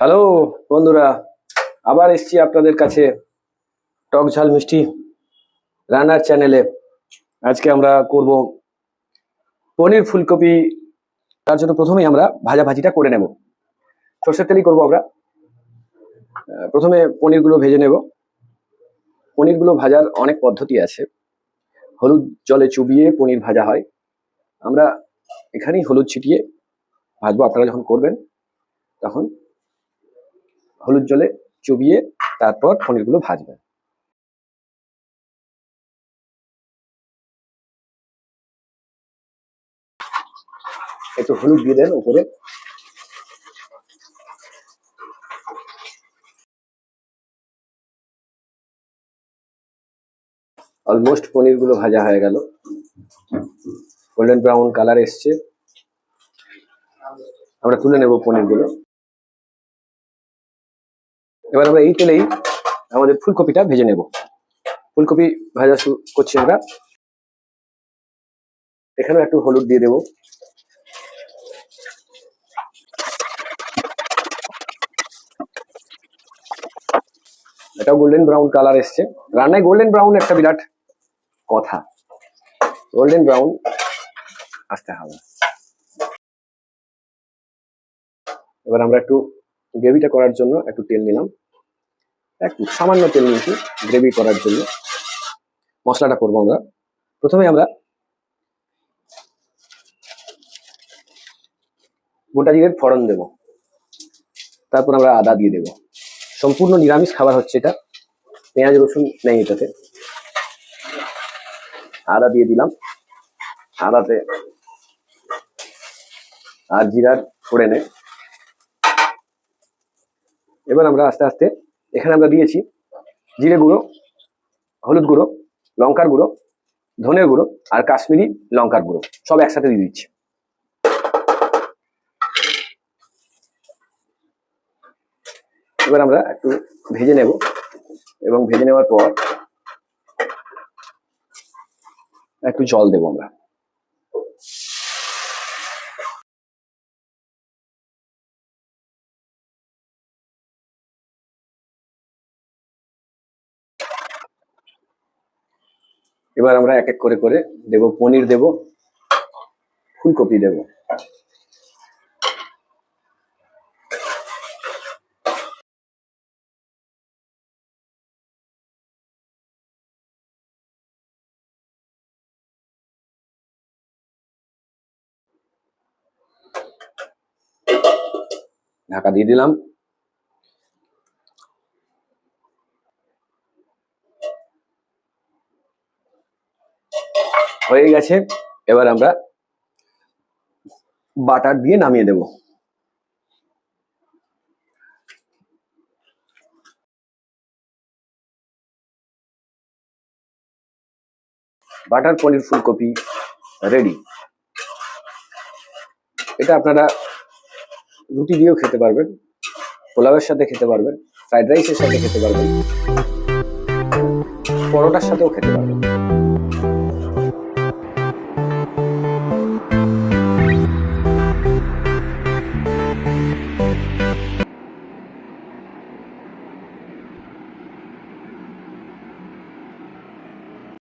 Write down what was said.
Hello বন্ধুরা আবার এসছি আপনাদের কাছে টক ঝাল মিষ্টি রান্নার চ্যানেলে আজকে আমরা করব পনির ফুলকপি। তার জন্য প্রথমেই আমরা ভাজা ভাজিটা করে নেব। সর্ষের তেলই করব আমরা। প্রথমে পনিরগুলো ভেজে নেব। পনিরগুলো ভাজার অনেক পদ্ধতি আছে। হলুদ জলে চুবিয়ে পনির ভাজা হয়। আমরা এখানেই হলুদ ছিটিয়ে ভাজবো। আপনারা যখন করবেন তখন হলুদ জলে চুবিয়ে তারপর পনিরগুলো ভাজবেন। একটু হলুদ দিয়ে দেন উপরে। অলমোস্ট পনিরগুলো ভাজা হয়ে গেল। গোল্ডেন ব্রাউন কালার এসছে। আমরা তুলে নেব পনিরগুলো। এবার আমরা এই তেলেই আমাদের ফুলকপিটা ভেজে নেব। ফুলকপি ভাজা করছি আমরা। এখানেও একটু হলুদ দিয়ে দেব। এটাও গোল্ডেন ব্রাউন কালার এসছে। রান্নায় গোল্ডেন ব্রাউন একটা বিরাট কথা। গোল্ডেন ব্রাউন আসতে হবে। এবার আমরা একটু গ্রেভিটা করার জন্য একটু তেল নিলাম। একটু সামান্য তেল নিয়েছি গ্রেভি করার জন্য। মশলাটা করব আমরা। প্রথমে আমরা গোটা জিরের ফড়ন দেব। তারপর আমরা আদা দিয়ে দেব। সম্পূর্ণ নিরামিষ খাবার হচ্ছে এটা। পেঁয়াজ, রসুন নেই এটাতে। আদা দিয়ে দিলাম। আদাতে আর জিরার ফোড়েনে এবার আমরা আস্তে আস্তে এখানে আমরা দিয়েছি জিরে গুঁড়ো, হলুদ গুঁড়ো, লঙ্কার গুঁড়ো, ধনের গুঁড়ো আর কাশ্মীরি লঙ্কার গুঁড়ো। সব একসাথে দিয়ে দিচ্ছি। এবার আমরা একটু ভেজে নেব এবং ভেজে নেওয়ার পর একটু জল দেবো আমরা। এবার আমরা এক এক করে করে দেব, পনির দেব, ফুলকপি দেব। ঢাকা দিয়ে দিলাম। হয়ে গেছে। এবার আমরা বাটার দিয়ে নামিয়ে দেব। বাটার পনির ফুলকপি রেডি। এটা আপনারা রুটি দিয়েও খেতে পারবেন, পোলাওয়ের সাথে খেতে পারবেন, ফ্রাইড রাইসের সাথে খেতে পারবেন, পরোটার সাথেও খেতে পারবেন।